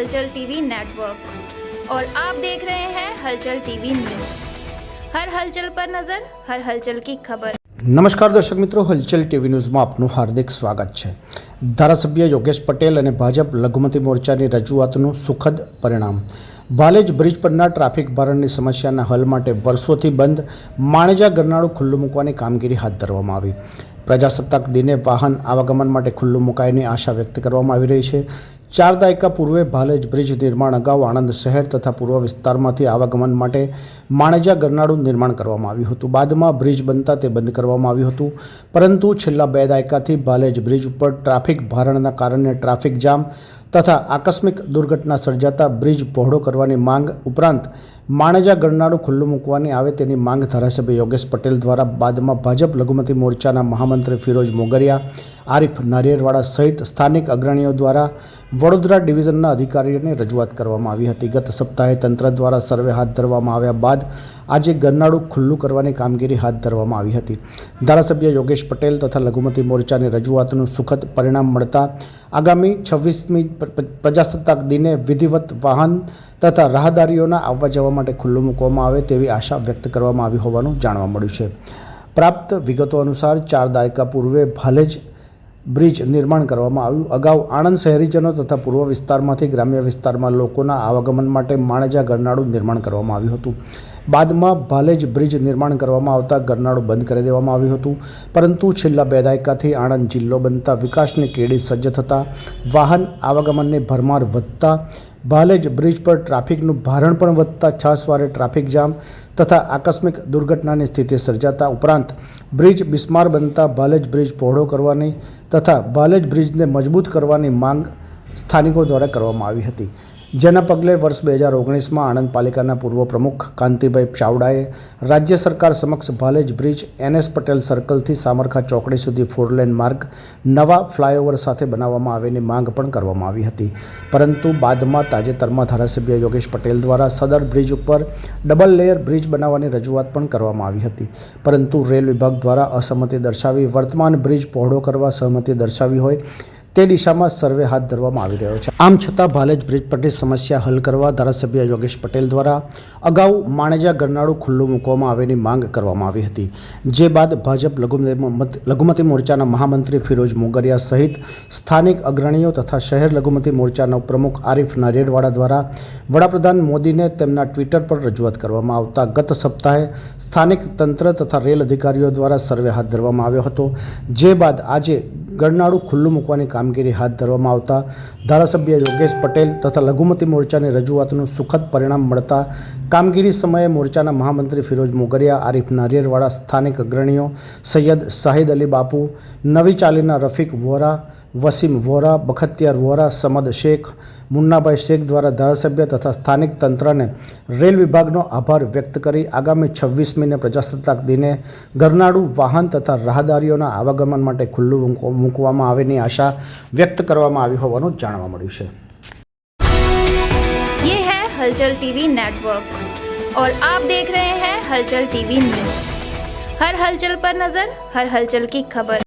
हलचल TV network और आप देख रहे हैं हलचल टीवी न्यूज हर हलचल पर नजर हर हलचल की खबर નમસ્કાર દર્શક મિત્રો હલચલ ટીવી ન્યૂઝમાં આપનું હાર્દિક સ્વાગત છે ધારાસભ્ય યોગેશ પટેલ અને ભાજપ લઘુમતી મોરચાની રજૂઆતનું સુખદ પરિણામ ભાલેજ બ્રિજ પરના ટ્રાફિક ભારણની સમસ્યાના હલ માટે વર્ષોથી બંધ માણેજા ગરનાળું ખુલ્લું મૂકવાની કામગીરી હાથ ધરવામાં આવી પ્રજાસત્તાક દિને વાહન આવાગમન માટે ખુલ્લું મુકાયની આશા વ્યક્ત કરવામાં આવી રહી છે ચાર દાયકા પૂર્વે ભાલેજ બ્રિજ નિર્માણ અગાઉ આણંદ શહેર તથા પૂર્વ વિસ્તારમાંથી આવાગમન માટે માણેજા ગરનાળું નિર્માણ કરવામાં આવ્યું હતું. બાદમાં બ્રિજ બનતા તે બંધ કરવામાં આવ્યું હતું. પરંતુ છેલ્લા બે દાયકાથી ભાલેજ બ્રિજ ઉપર ટ્રાફિક ભારણના કારણે ટ્રાફિક જામ તથા આકસ્મિક દુર્ઘટના સર્જાતા બ્રિજ પહોળો કરવાની માંગ ઉપરાંત માણેજા ગરનાળું ખુલ્લું મૂકવાની આવે તેની માંગ ધારાસભ્ય યોગેશ પટેલ દ્વારા બાદમાં ભાજપ લઘુમતી મોરચાના મહામંત્રી ફિરોજ મોગરિયા, આરિફ નારિયેરવાડા સહિત સ્થાનિક અગ્રણીઓ દ્વારા વડોદરા ડિવિઝનના અધિકારીઓને રજૂઆત કરવામાં આવી હતી. ગત સપ્તાહે તંત્ર દ્વારા સર્વે હાથ ધરવામાં આવ્યા બાદ આજે ગરનાળું ખુલ્લું કરવાની કામગીરી હાથ ધરવામાં આવી હતી. ધારાસભ્ય યોગેશ પટેલ તથા લઘુમતી મોરચાની રજૂઆતનું સુખદ પરિણામ મળતા આગામી છવ્વીસમી પ્રજાસત્તાક દિને વિધિવત વાહન તથા રાહદારીઓના આવવા જવા માટે ખુલ્લું મૂકવામાં આવે તેવી આશા વ્યક્ત કરવામાં આવી હોવાનું જાણવા મળ્યું છે. પ્રાપ્ત વિગતો અનુસાર ચાર દાયકા પૂર્વે ભાલેજ બ્રિજ નિર્માણ કરવામાં આવ્યું. અગાઉ આણંદ શહેરીજનો તથા પૂર્વ વિસ્તારમાંથી ગ્રામ્ય વિસ્તારમાં લોકોના આવાગમન માટે માણેજા ગરનાળું નિર્માણ કરવામાં આવ્યું હતું. બાદમાં ભાલેજ બ્રિજ નિર્માણ કરવામાં આવતા ગરનાળું બંધ કરી દેવામાં આવ્યું હતું. પરંતુ છેલ્લા બે દાયકાથી આણંદ જિલ્લો બનતા વિકાસની કેડી સજ્જ થતાં વાહન આવાગમનની ભરમાર વધતા ભાલેજ બ્રિજ પર ટ્રાફિકનું ભારણ પણ વધતા છાસવારે ટ્રાફિક જામ તથા આકસ્મિક દુર્ઘટનાની સ્થિતિ સર્જાતા ઉપરાંત બ્રિજ બિસ્માર બનતા ભાલેજ બ્રિજ પહોળો કરવાની તથા ભાલેજ બ્રિજને મજબૂત કરવાની માંગ સ્થાનિકો દ્વારા કરવામાં આવી હતી. જેના પગલે વર્ષ બે હજાર ઓગણીસમાં આણંદ પાલિકાના પૂર્વ પ્રમુખ કાંતિભાઈ ચાવડાએ રાજ્ય સરકાર સમક્ષ ભાલેજ બ્રિજ એનએસ પટેલ સર્કલથી સામરખા ચોકડી સુધી ફોરલેન માર્ગ નવા ફ્લાયઓવર સાથે બનાવવામાં આવેની માંગ પણ કરવામાં આવી હતી. પરંતુ બાદમાં તાજેતરમાં ધારાસભ્ય યોગેશ પટેલ દ્વારા સદર બ્રિજ ઉપર ડબલ લેયર બ્રિજ બનાવવાની રજૂઆત પણ કરવામાં આવી હતી. પરંતુ રેલ વિભાગ દ્વારા અસહમતિ દર્શાવી વર્તમાન બ્રિજ પહોળો કરવા સહમતિ દર્શાવી હોય તે દિશામાં સર્વે હાથ ધરવામાં આવી રહ્યો છે. આમ છતાં ભાલેજ બ્રિજ પરની સમસ્યા હલ કરવા ધારાસભ્ય યોગેશ પટેલ દ્વારા અગાઉ માણેજા ગરનાળું ખુલ્લું મૂકવામાં આવેની માંગ કરવામાં આવી હતી. જે બાદ ભાજપ લઘુમતી મોરચાના મહામંત્રી ફિરોજ મોગરિયા સહિત સ્થાનિક અગ્રણીઓ તથા શહેર લઘુમતી મોરચાના પ્રમુખ આરિફ નારિયેરવાડા દ્વારા વડાપ્રધાન મોદીને તેમના ટ્વિટર પર રજૂઆત કરવામાં આવતા ગત સપ્તાહે સ્થાનિક તંત્ર તથા રેલ અધિકારીઓ દ્વારા સર્વે હાથ ધરવામાં આવ્યો હતો. જે બાદ આજે ગરનાળું ખુલ્લું મૂકવાની કામગીરી હાથ ધરવામાં આવતા ધારાસભ્ય યોગેશ પટેલ તથા લઘુમતી મોરચાની રજૂઆતનું સુખદ પરિણામ મળતા કામગીરી સમયે મોરચાના મહામંત્રી ફિરોજ મોગરિયા, આરિફ નારિયેરવાળા, સ્થાનિક અગ્રણીઓ, સૈયદ શાહિદ અલી બાપુ, નવી ચાલીના રફીક વોરા વસીમ વોરા બખતિયાર વોરા સમદ શેખ મુન્નાભાઈ શેખ દ્વારા ધારાસભ્ય તથા સ્થાનિક તંત્રને રેલ વિભાગનો આભાર વ્યક્ત કરી આગામી છવ્વીસમીને પ્રજાસત્તાક દિને ગરનાળું વાહન તથા રાહદારીઓના આવાગમન માટે ખુલ્લું મૂક- મૂકવામાં આવેની આશા વ્યક્ત કરવામાં આવી હોવાનું જાણવા મળ્યું છે ये है हलचल टीवी नेटवर्क और आप देख रहे हैं हलचल टीवी न्यूज हर हलचल पर नजर हर हलचल की खबर